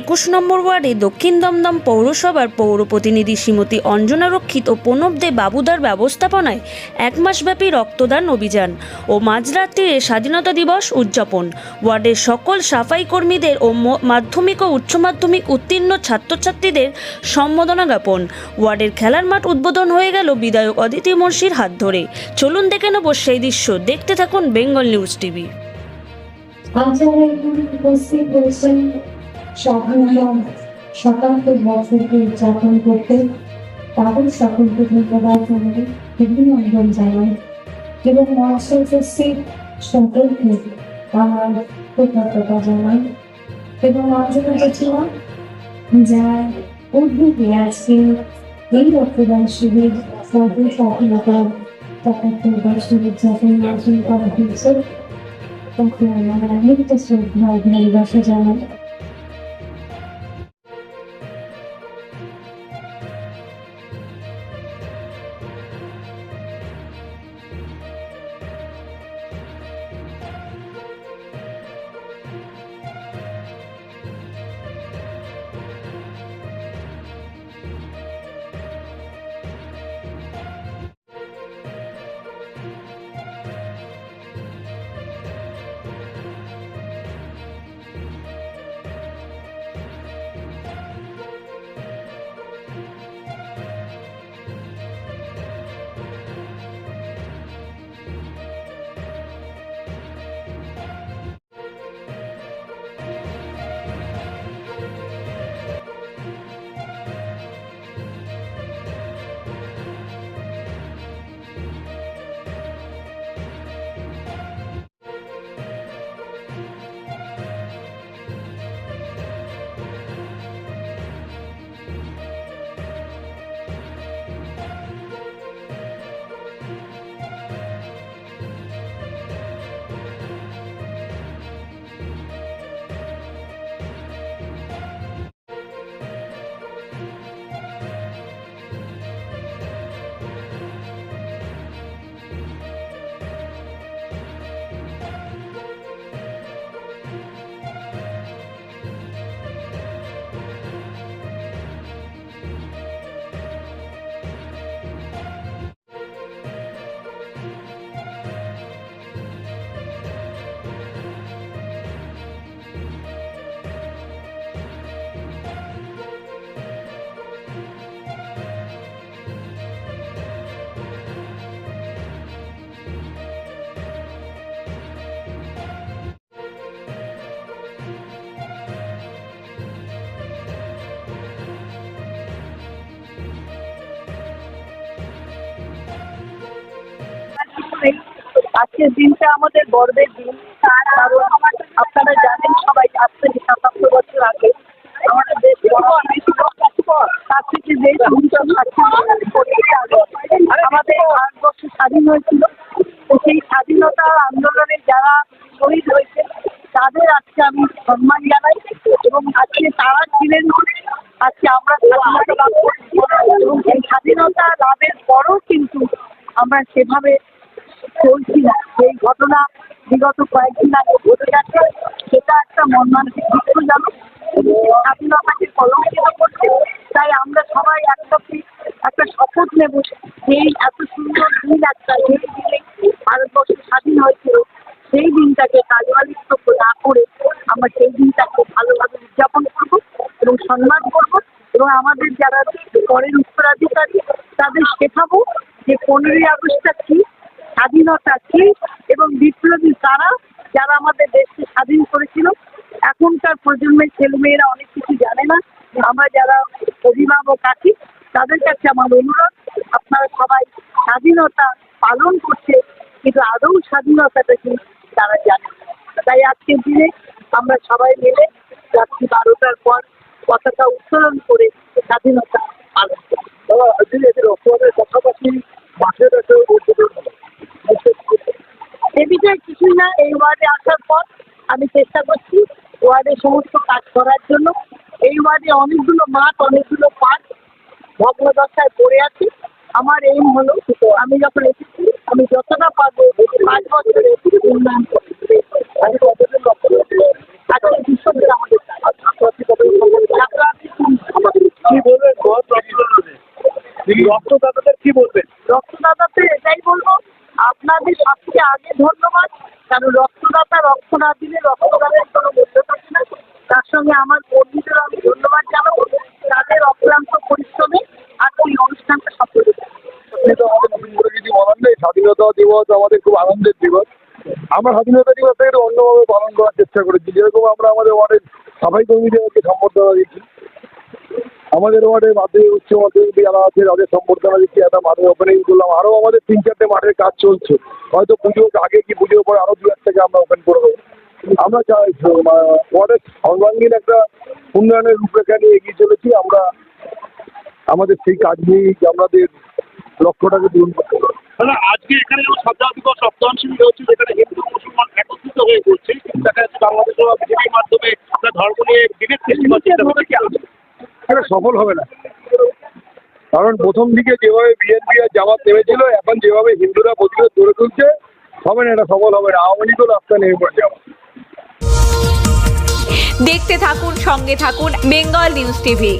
একুশ নম্বর ওয়ার্ডে দক্ষিণ দমদম পৌরসভার পৌর প্রতিনিধি শ্রীমতী অঞ্জনা রক্ষিত ও প্রণব দে বাবুদার ব্যবস্থাপনায় এক মাসব্যাপী রক্তদান অভিযান ও মাঝরাত্রিরে স্বাধীনতা দিবস উদযাপন। ওয়ার্ডের সকল সাফাই কর্মীদের ও মাধ্যমিক ও উচ্চ মাধ্যমিক উত্তীর্ণ ছাত্রছাত্রীদের সম্বোধনা জ্ঞাপন। ওয়ার্ডের খেলার মাঠ উদ্বোধন হয়ে গেল বিধায়ক অদিতি মুন্সির হাত ধরে। চলুন দেখে নেব সেই দৃশ্য। দেখতে থাকুন বেঙ্গল নিউজ টিভি। আচার্য উপস্থিত হয়েছেন স্বাধীনতা বছরকে উদযাপন করতে তাদের সকলকে ধন্যবাদ জানাই অভিনন্দন জানাই। এবং উপস্থিত সকলকে আমার কৃতজ্ঞতা জানাই। এবং অঞ্জনা জেঠিমা যার উদ্যোগে আজকে এই রক্তদান শিবির সর্ব স্বাধীনতা পঁচাত্তর বছর উদযাপন আয়োজন করা হয়েছে। তাকে আমার অনেকট শ্রদ্ধা ভালোবাসা জানাই। আজকের দিনটা আমাদের গর্বের দিন। কারণ আপনারা জানেন সবাই আজ থেকে সাতাত্তর বছর আগে তার থেকে আমাদের ভারতবর্ষ স্বাধীন হয়েছিল। সেই স্বাধীনতা আন্দোলনে যারা শহীদ হয়েছে, তাদের আজকে আমি সম্মান জানাই এবং আজকে তারা ছিলেন, আজকে আমরা করেছি। এবং সেই স্বাধীনতা লাভের পরও কিন্তু আমরা সেভাবে চলছি না এই ঘটনা বিগত কয়েকদিন আগে ঘটে গেছে। সেটা একটা মন মর্মান্তিক দুঃখজনক স্বাধীনতাকে কলঙ্কিত করছে তাই আমরা সবাই একসাথে একটা শপথ নেব যে এই এত সুন্দর দিন একটা এই দিনে ভারতবর্ষ স্বাধীন হয়েছিল। সেই দিনটাকে কাজবালিপ্ত না করে আমরা সেই দিনটাকে ভালোভাবে উদযাপন করব এবং সম্মান করব এবং আমাদের যারা পরের উত্তরাধিকারী, তাদের শেখাবো যে পনেরোই আগস্টটা কি স্বাধীনতা কি এবং বিপ্লবী কারা যারা আমাদের দেশকে স্বাধীন করেছিল। এখনকার প্রজন্মের ছেলেমেয়েরা অনেক কিছু জানে না। আমরা যারা অভিভাবক আছি, তাদের কাছে আমার অনুরোধ, আপনারা সবাই স্বাধীনতা পালন করছে, কিন্তু আদৌ স্বাধীনতাটা কি তারা জানে তাই আজকের দিনে আমরা সবাই মিলে রাত্রি বারোটার পর, পতাকা উত্তোলন চেষ্টা করছি ওয়ার্ডে সমস্ত কাজ করার জন্য। এই ওয়ার্ডে অনেকগুলো মাঠ অনেকগুলো পার্ক ভগ্নদশায় পড়ে আছে। আমার এই হলো আমি যখন এসেছি আমি যতটা পারব পাঁচ বছরে উন্নয়ন করতে। আমাদের কি পরিশ্রমে আজকে এই অনুষ্ঠানটা সফল স্বাধীনতা দিবস আমাদের খুব আনন্দের দিবস। আমরা স্বাধীনতা দিবসটা একটু অন্যভাবে পালন করার চেষ্টা করেছি। যেরকম আমরা আমাদের ওয়ার্ডের সাফাই কর্মীদেরকে সম্বর্ধনা দিচ্ছি। আমাদের ওয়ার্ডে মাধ্যমিক, উচ্চ মাধ্যমিক যারা আছে, তাদের সম্বর্ধনা দিচ্ছি। একটা মাঠের ওপেনিং করলাম। আরও আমাদের তিন চারটে মাঠের কাজ চলছে। হয়তো পুজোর আগে কি পুজোর পরে আরও দু থেকে আমরা ওপেন করে দেবো। আমরা চাই ওয়ার্ডের সর্বাঙ্গীন একটা উন্নয়নের রূপরেখা নিয়ে এগিয়ে চলেছি। আমরা আমাদের সেই কাজ নিয়েই আমাদের লক্ষ্যটাকে পূরণ করতে পারব দাদা আজকে এখানে যেমন শ্রদ্ধা দিবস রক্তদান শিবির হচ্ছে যেখানে হিন্দু মুসলমান একত্রিত হয়ে পড়ছে দেখা যাচ্ছে বাংলাদেশের বিজেপির মাধ্যমে আপনার ধর্ম নিয়ে বিভেদ সৃষ্টি করছে এটা সফল হবে না। কারণ প্রথম দিকে যেভাবে বিএনপি আর জামাত নেমেছিল এখন যেভাবে হিন্দুরা প্রতিরোধ গড়ে তুলছে হবে না এটা সফল হবে না। আওয়ামী লীগও রাস্তা নেমে পড়ছে দেখতে থাকুন সঙ্গে থাকুন বেঙ্গল নিউজ টিভি।